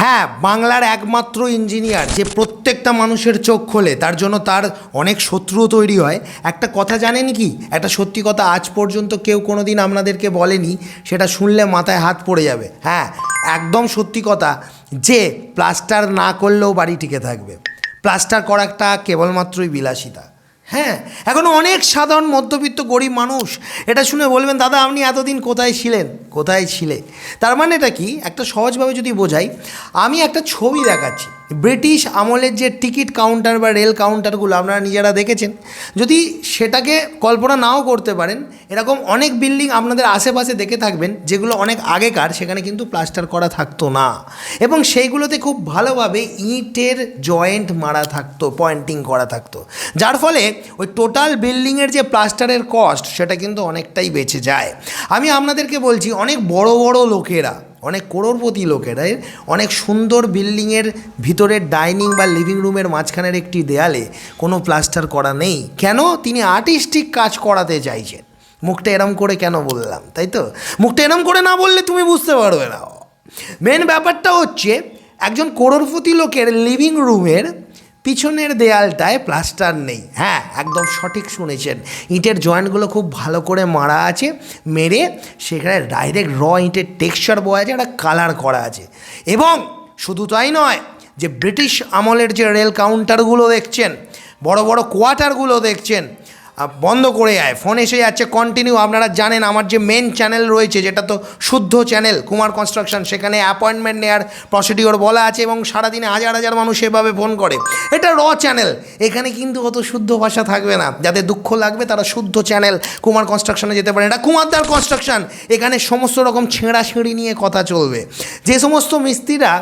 হ্যাঁ বাংলার একমাত্র ইঞ্জিনিয়ার যে প্রত্যেকটা মানুষের চোখ খোলে, তার জন্য তার অনেক শত্রুও তৈরি হয়। একটা কথা জানেন কি? একটা সত্যি কথা আজ পর্যন্ত কেউ কোনো দিন আপনাদেরকে বলেনি, সেটা শুনলে মাথায় হাত পড়ে যাবে। হ্যাঁ একদম সত্যি কথা যে প্লাস্টার না করলেও বাড়ি টিকে থাকবে। প্লাস্টার করাটা কেবলমাত্রই বিলাসিতা। হ্যাঁ এখনও অনেক সাধারণ মধ্যবিত্ত গরিব মানুষ এটা শুনে বলবেন, দাদা, আপনি এতদিন কোথায় ছিলেন? কোথায় ছিলে? তার মানে এটা কি? একটা সহজভাবে যদি বোঝাই, আমি একটা ছবি দেখাচ্ছি। ব্রিটিশ আমলের যে টিকিট কাউন্টার বা রেল কাউন্টারগুলো আপনারা নিজেরা দেখেছেন, যদি সেটাকে কল্পনা নাও করতে পারেন, এরকম অনেক বিল্ডিং আপনাদের আশেপাশে দেখে থাকবেন, যেগুলো অনেক আগেকার, সেখানে কিন্তু প্লাস্টার করা থাকতো না। এবং সেইগুলোতে খুব ভালোভাবে ইটের জয়েন্ট মারা থাকতো, পয়েন্টিং করা থাকতো। যার ফলে ওই টোটাল বিল্ডিংয়ের যে প্লাস্টারের কস্ট, সেটা কিন্তু অনেকটাই বেঁচে যায়। আমি আপনাদেরকে বলছি, অনেক বড় বড় লোকেরা অনেক করোড়পতি লোকেরা অনেক সুন্দর বিল্ডিংয়ের ভিতরের ডাইনিং বা লিভিং রুমের মাঝখানের একটি দেয়ালে কোনো প্লাস্টার করা নেই। কেন? তিনি আর্টিস্টিক কাজ করাতে চাইছেন। মুখটা এরম করে কেন বললাম, তাই তো? মুখটা এরম করে না বললে তুমি বুঝতে পারবে না। মেন ব্যাপারটা হচ্ছে, একজন করোড়পতি লোকের লিভিং রুমের পিছনের দেয়ালটায় প্লাস্টার নেই। হ্যাঁ একদম সঠিক শুনেছেন। ইটের জয়েন্টগুলো খুব ভালো করে মারা আছে, মেরে সেখানে ডাইরেক্ট র ইটের টেক্সচার বয়া আছে, একটা কালার করা আছে। এবং শুধু তাই নয়, যে ব্রিটিশ আমলের যে রেল কাউন্টারগুলো দেখছেন, বড় বড় কোয়ার্টারগুলো দেখছেন বন্ধ করে যায় ফোন এসে যাচ্ছে কন্টিনিউ আপনারা জানেন, আমার যে মেন চ্যানেল রয়েছে, যেটা তো শুদ্ধ চ্যানেল কুমার কনস্ট্রাকশন সেখানে অ্যাপয়েন্টমেন্ট নেওয়ার প্রসিডিওর বলা আছে এবং সারাদিনে হাজার হাজার মানুষ এভাবে ফোন করে। এটা র চ্যানেল এখানে কিন্তু অত শুদ্ধ ভাষা থাকবে না। যাদের দুঃখ লাগবে, তারা শুদ্ধ চ্যানেল কুমার কনস্ট্রাকশনে যেতে পারে এটা কুমারদার কনস্ট্রাকশন এখানে সমস্ত রকম ছেঁড়া ছিঁড়ি নিয়ে কথা চলবে। যে সমস্ত মিস্ত্রিরা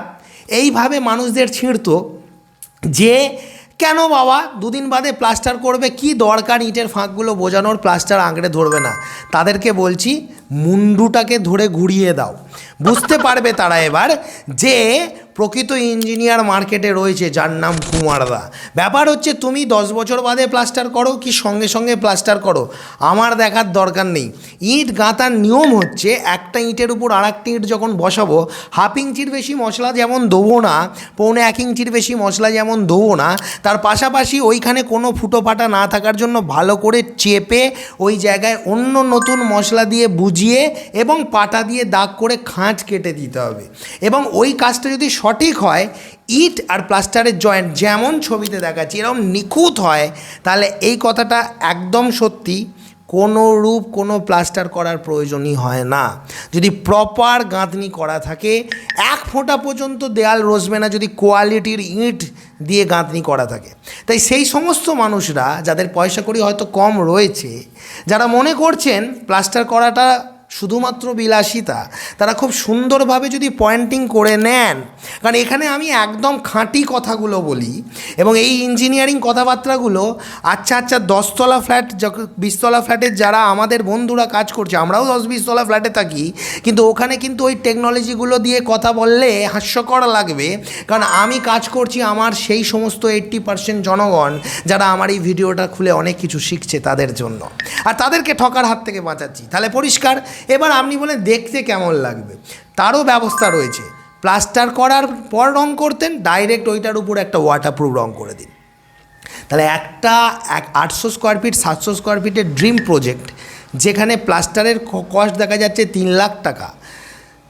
এইভাবে মানুষদের ছিঁড়তো, যে কেন বাবা? দুদিন বাদে প্লাস্টার করবে, কি দরকার ইটের ফাঁকগুলো বোঝানোর প্লাস্টার আঁকড়ে ধরবে না? তাদেরকে বলছি, মুন্ডুটাকে ধরে ঘুরিয়ে দাও। বুঝতে পারবে তারা এবার যে প্রকৃত ইঞ্জিনিয়ার মার্কেটে রয়েছে, যার নাম কুমারদা। ব্যাপার হচ্ছে, তুমি দশ বছর বাদে প্লাস্টার করো কি সঙ্গে সঙ্গে প্লাস্টার করো? আমার দেখার দরকার নেই। ইট গাঁথার নিয়ম হচ্ছে, একটা ইটের উপর আর একটা ইঁট যখন বসাবো, হাফ ইঞ্চির বেশি মশলা যেমন দেবো না, পৌনে এক ইঞ্চির বেশি মশলা যেমন দেবো না, তার পাশাপাশি ওইখানে কোনো ফুটো ফাটা না থাকার জন্য ভালো করে চেপে ওই জায়গায় অন্য নতুন মশলা দিয়ে বুঝিয়ে এবং পাটা দিয়ে দাগ করে খাঁজ কেটে দিতে হবে। এবং ওই কাজটা যদি সঠিক হয় ইট আর প্লাস্টারের জয়েন্ট যেমন ছবিতে দেখাচ্ছি, এরকম নিখুঁত হয়, তাহলে এই কথাটা একদম সত্যি, কোনো রূপ, কোনো প্লাস্টার করার প্রয়োজনই হয় না। যদি প্রপার গাঁথনি করা থাকে, এক ফোঁটা পর্যন্ত দেয়াল রসবে না যদি কোয়ালিটির ইট দিয়ে গাঁথনি করা থাকে। তাই সেই সমস্ত মানুষরা, যাদের পয়সা করি হয়তো কম রয়েছে, যারা মনে করছেন প্লাস্টার করাটা শুধুমাত্র বিলাসিতা, তারা খুব সুন্দরভাবে যদি পয়েন্টিং করে নেন, কারণ এখানে আমি একদম খাঁটি কথাগুলো বলি এবং এই ইঞ্জিনিয়ারিং কথাবার্তাগুলো আচ্ছা আচ্ছা দশতলা ফ্ল্যাট বিশতলা ফ্ল্যাটের যারা আমাদের বন্ধুরা কাজ করছে, আমরাও দশ, বিশতলা ফ্ল্যাটে থাকি, কিন্তু ওখানে কিন্তু ওই টেকনোলজিগুলো দিয়ে কথা বললে হাস্যকর লাগবে, কারণ আমি কাজ করছি আমার সেই সমস্ত এইট্টি পার্সেন্ট জনগণ যারা আমার এই ভিডিওটা খুলে অনেক কিছু শিখছে তাদের জন্য। আর তাদেরকে ঠকার হাত থেকে বাঁচাচ্ছি। তাহলে পরিষ্কার এবার আপনি বলেন দেখতে কেমন লাগবে? তারও ব্যবস্থা রয়েছে। প্লাস্টার করার পর রং করতেন, ডাইরেক্ট ওইটার উপর একটা ওয়াটারপ্রুফ রং করে দিন। তাহলে একটা এক আটশো স্কোয়ার ফিট সাতশো স্কোয়ার ফিটের ড্রিম প্রজেক্ট যেখানে প্লাস্টারের কস্ট দেখা যাচ্ছে তিন লাখ টাকা।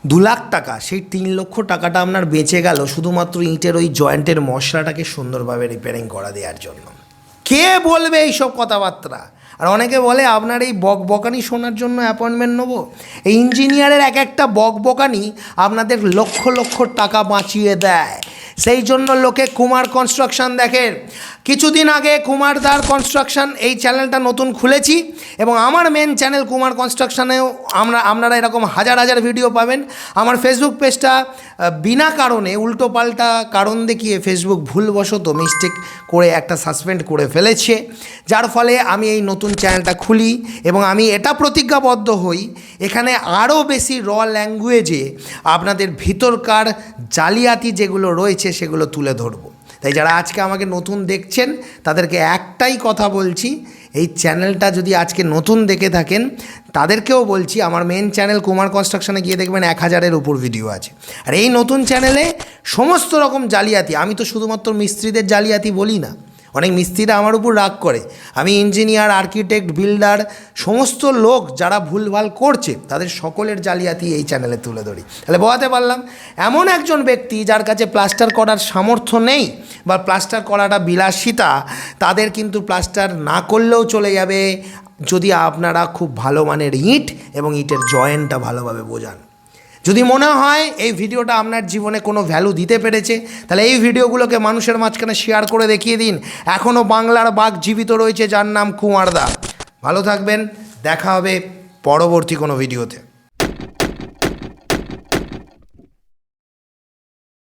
দু লাখ টাকা, সেই তিন লক্ষ টাকাটা আপনার বেঁচে গেল শুধুমাত্র ইটের ওই জয়েন্টের মশলাটাকে সুন্দরভাবে রিপেয়ারিং করা দেওয়ার জন্য। কে বলবে এইসব কথাবার্তা? আর অনেকে বলে, আপনার এই বক বকানি শোনার জন্য অ্যাপয়েন্টমেন্ট নেব? এই ইঞ্জিনিয়ারের এক একটা বক বকানি আপনাদের লক্ষ লক্ষ টাকা বাঁচিয়ে দেয়। সেই জন্য লোকে কুমার কনস্ট্রাকশন দেখেন কিছুদিন আগে কুমারদার কনস্ট্রাকশন এই চ্যানেলটা নতুন খুলেছি এবং আমার মেন চ্যানেল কুমার কনস্ট্রাকশনেও আমরা, আপনারা এরকম হাজার হাজার ভিডিও পাবেন। আমার ফেসবুক পেজটা বিনা কারণে, উল্টো পাল্টা কারণ দেখিয়ে ফেসবুক ভুলবশত মিস্টেক করে একটা সাসপেন্ড করে ফেলেছে। যার ফলে আমি এই নতুন চ্যানেলটা খুলি এবং আমি এটা প্রতিজ্ঞাবদ্ধ হই, এখানে আরও বেশি র ল্যাঙ্গুয়েজে আপনাদের ভিতরকার জালিয়াতি যেগুলো রয়েছে সেগুলো তুলে ধরবো। তাই যারা আজকে আমাকে নতুন দেখছেন, তাদেরকে একটাই কথা বলছি, এই চ্যানেলটা যদি আজকে নতুন দেখে থাকেন, তাদেরকেও বলছি, আমার মেন চ্যানেল কুমার কনস্ট্রাকশনে গিয়ে দেখবেন এক হাজারের উপর ভিডিও আছে। আর এই নতুন চ্যানেলে সমস্ত রকম জালিয়াতি, আমি তো শুধুমাত্র মিস্ত্রিদের জালিয়াতি বলি না অনেক মিস্ত্রিরা আমার উপর রাগ করে। আমি ইঞ্জিনিয়ার, আর্কিটেক্ট, বিল্ডার, সমস্ত লোক যারা ভুলভাল করছে, তাদের সকলের জালিয়াতি এই চ্যানেলে তুলে ধরি। তাহলে বোঝাতে পারলাম, এমন একজন ব্যক্তি যার কাছে প্লাস্টার করার সামর্থ্য নেই বা প্লাস্টার করাটা বিলাসিতা, তাদের কিন্তু প্লাস্টার না করলেও চলে যাবে। যদি আপনারা খুব ভালো মানের ইট এবং ইটের জয়েন্টটা ভালোভাবে বোঝান। যদি মনে হয় এই ভিডিওটা আপনার জীবনে কোনো ভ্যালু দিতে পেরেছে, তাহলে এই ভিডিওগুলোকে মানুষের মাঝখানে শেয়ার করে দেখিয়ে দিন। এখনও বাংলার বাঘ জীবিত রয়েছে, যার নাম কুমারদা ভালো থাকবেন, দেখা হবে পরবর্তী কোনো ভিডিওতে।